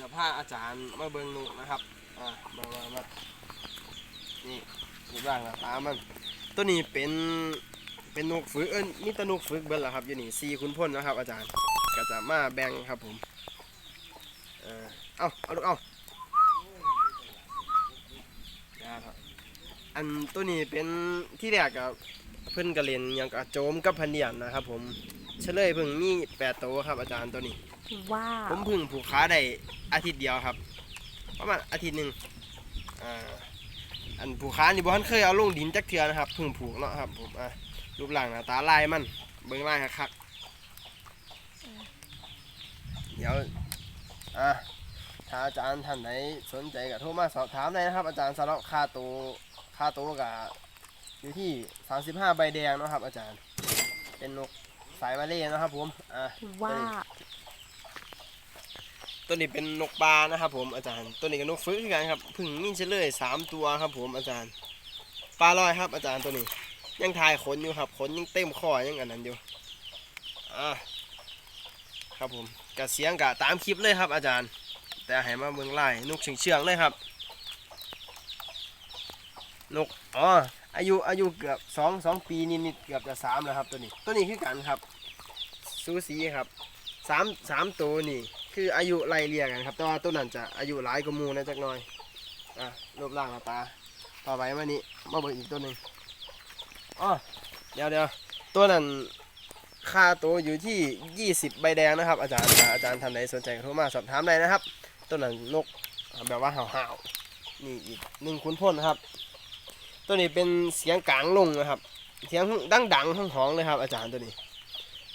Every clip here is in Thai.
จะพาอาจารย์มาเบิ่งนกนะครับอ่ามามามานี่รูปร่างหน้าตามัน ตัวนี้เป็นเป็นนกฝึกเอิ้นมีแตนกฝึกเบิ่นล่ะครับอยู่นี่สี่คุณพ่นนะครับ อาจารย์ก็จะมาแบ่งครับผมเออเอาเอาลูกเอาอันตัวนี้เป็นที่แรกกับเพิ่อนกระเรียนยังกับโจมกับพันเดียนนะครับผม เฉลยเพิ่งมีแปดตัวครับอาจารย์ตัวนี้ ว้าผวมเพึ่งผูกขาได้อาทิตย์เดียวครับ ประมาณอาทิตย์หนึ่งอ่าอันผูกขานี่บ่ทันเคยเอาลงดินจักเทือนะครับเพึ่งผูกเนาะครับผมอะรูปร่างหน้าตาลายมันเบิ่งลายคักๆเดี๋ยวอะถ้าอาจารย์ท่านไหนสนใจก็โทรมาสอบถามได้นะครับ อาจารย์สำหรับค่าตัวค่าตัวก็อยู่ที่ 35 ใบแดงเนาะครับ อาจารย์ เป็นนก สายมาเล่นะครับผมอะว้าวตัวนี้เป็นนกปลานะครับผมอาจารย์ตัวนี้ก็นกฟื้นกันครับเพึ่งมีเฉลยสามตัวครับผมอาจารย์ปลาลอยครับ อาจารย์ตัวนี้ยังถ่ายขนอยู่ครับขนยังเต็มคอยังอันนั้นอยู่อ่าครับผมกะเสียงกะตามคลิปเลยครับ อาจารย์ แต่ให้มาเบิ่งไล่นกเฉียงเฉียงๆเลยครับ นกอ๋อ อายุอายุเกือบสองสองปีนิดๆเกือบจะสามแล้วครับตัวนี้ ตัวนี้คือกันครับซูสีครับสามสามตัวนี่ คืออายุไล่เรียกกันครับแต่ว่าตัวนั้นจะอายุหลายกว่ามูนะจักหน่อยอะรูปร่างหน้าตา ต่อไปมานี่มาเบิ่งอีกตัวหนึ่งอ๋อเดี๋ยวเดี๋ยวตัวนั้นค่าตัวอยู่ที่ 20 ใบแดงนะครับ อาจารย์อาจารย์ท่านใดสนใจก็โทรมาสอบถามได้นะครับ ตัวนั้นนกแบบว่าห่าวๆนี่อีกหนึ่งคุณพ่นนะครับ ตัวนี้เป็นเสียงกลางลงนะครับ เสียงดังๆห้องๆเลยครับ อาจารย์ตัวนี้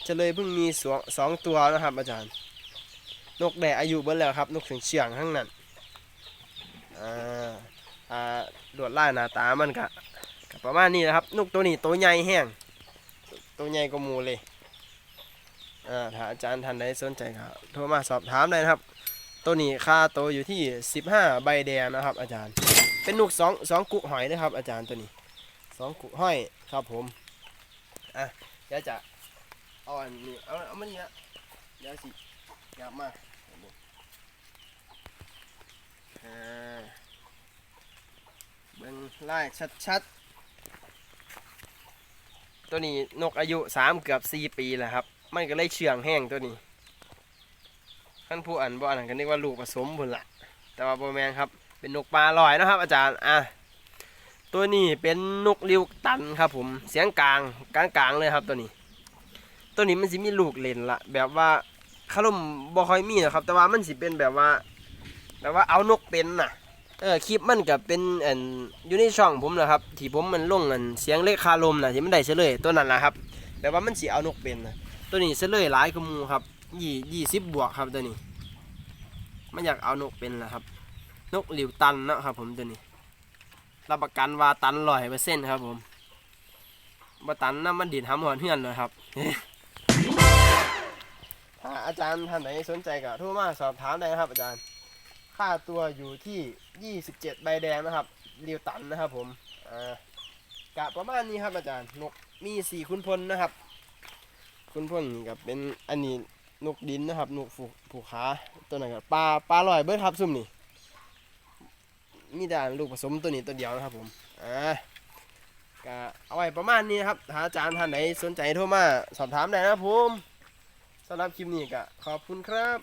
จะเลยเพิ่งมีสองสองตัวนะครับ อาจารย์ นกแด่อายุเบิ้แล้วครับ นกเฉียงเฉียงๆทั้งนั้นอ่าอ่าลวดลาหน้าตามันกะกประมาณนี้นะครับ นกตัวนี้ตัวใหญ่แห้งตัวใหญ่กว่าหมูเลยอ่าถ้าอาจารย์ท่านใดสนใจก็โทรมาสอบถามได้นะครับ ตัวนี้ค่าตัวอยู่ที่ 15 ใบแดงนะครับ อาจารย์ เป็นนกสองสองกุกหอยนะครับ อาจารย์ตัวนี้สองกุกห้อยครับผมอะเดี๋ยวจะเอาอันนี้เอาเอามันนี้ละเดี๋ยวสิยับมาอ่าเบิ่งไล่ชัดๆ ตัวนี้นกอายุสามเกือบสี่ปีแล้วครับ มันก็เลยเชื่องแห้งตัวนี้ขั้นผู้อ่านบ่อ่านก็นึกว่าลูกผสมพุ่นละแต่ว่าโบแมนครับ เป็นนกปลาลอยนะครับอาจารย์อะตัวนี้เป็นนกริวตันครับผมเสียงกลางกลางกลางเลยครับตัวนี้ ตัวนี้มันสิมีลูกเล่นละแบบว่าคารมบ่ค่อยมีนะครับ แต่ว่ามันสิเป็นแบบว่า แบบว่าเอานกเป็นน่ะเออคลิปมันก็เป็นอันอยู่ในช่องผมนะครับที่ผมมันลงอันเสียงเลขคารมนะที่มันได้เฉลยตัวนั้นแหละครับแบบว่ามันสิเอานกเป็นนะตัวนี้เฉลยหลายกมูครับยี่ยี่สิบบวกครับตัวนี้ มันอยากเอานกเป็นนะครับ นกหลิวตันนะครับผมตัวนี้รับประกันว่าตันร้อยเปอร์เซ็นต์ครับผมบ่ตันน้ำมันดินหำหอนเฮือนเลยครับถ้าอาจารย์ท่านไหนสนใจก็โทรมาสอบถามได้นะครับ อาจารย์ ค่าตัวอยู่ที่ 27 ใบแดงนะครับเรียวตันนะครับผมอ่ากะประมาณนี้ครับอาจารย์ นกมีสี่คุณพลนะครับ คุณพลกับเป็นอันนี้นกดินนะครับ นกผูกผูกขาตัวไหนกับปลาปลาลอยเบิร์ดครับซุ่มนี่ มีแต่ลูกผสมตัวนี้ตัวเดียวนะครับผมอ่าก็เอาไว้ประมาณนี้นะครับถ้าอาจารย์ท่านไหนสนใจโทรมาสอบถามได้นะครับผมสำหรับคลิปนี้ก็ขอบคุณครับ